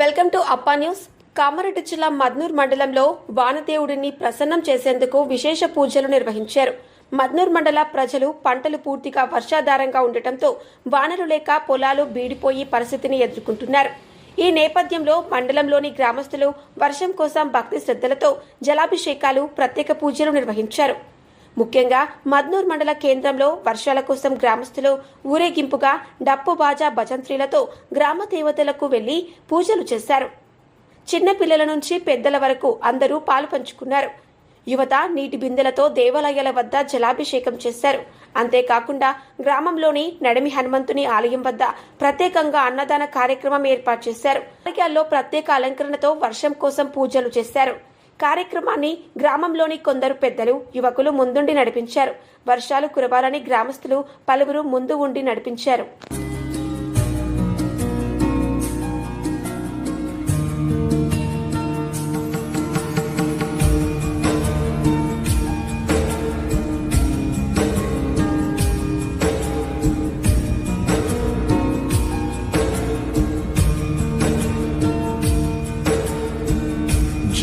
Welcome to Appa news. Kamareddy జిల్లా మద్నూర్ మండలంలో వానదేవుడిని ప్రసన్నం చేసేందుకు విశేష పూజలు నిర్వహించారు. మద్నూర్ మండల ప్రజలు పంటలు పూర్తిగా వర్షాధారంగా ఉండటంతో వానలు లేక పొలాలు బీడిపోయి పరిస్థితిని ఎదుర్కొంటున్నారు. ఈ నేపథ్యంలో మండలంలోని గ్రామస్తులు వర్షం కోసం భక్తి శ్రద్ధలతో జలాభిషేకాలు ప్రత్యేక పూజలు నిర్వహించారు. ముఖ్యంగా మద్నూర్ మండల కేంద్రంలో వర్షాల కోసం గ్రామస్తులు ఊరేగింపుగా డప్పు బాజా భజంత్రీలతో గ్రామ దేవతలకు వెళ్ళి పూజలు చేశారు. చిన్నపిల్లల నుంచి పెద్దల వరకు అందరూ పాలు పంచుకున్నారు. యువత నీటి బిందెలతో దేవాలయాల వద్ద జలాభిషేకం చేశారు. అంతేకాకుండా గ్రామంలోని నడిమి హనుమంతుని ఆలయం వద్ద ప్రత్యేకంగా అన్నదాన కార్యక్రమం ఏర్పాటు చేశారు. ఆలయాల్లో ప్రత్యేక అలంకరణతో వర్షం కోసం పూజలు చేశారు. కార్యక్రమాన్ని గ్రామంలోని కొందరు పెద్దలు యువకులు ముందుండి నడిపించారు. వర్షాలు కురవాలని గ్రామస్తులు పలువురు ముందు ఉండి నడిపించారు.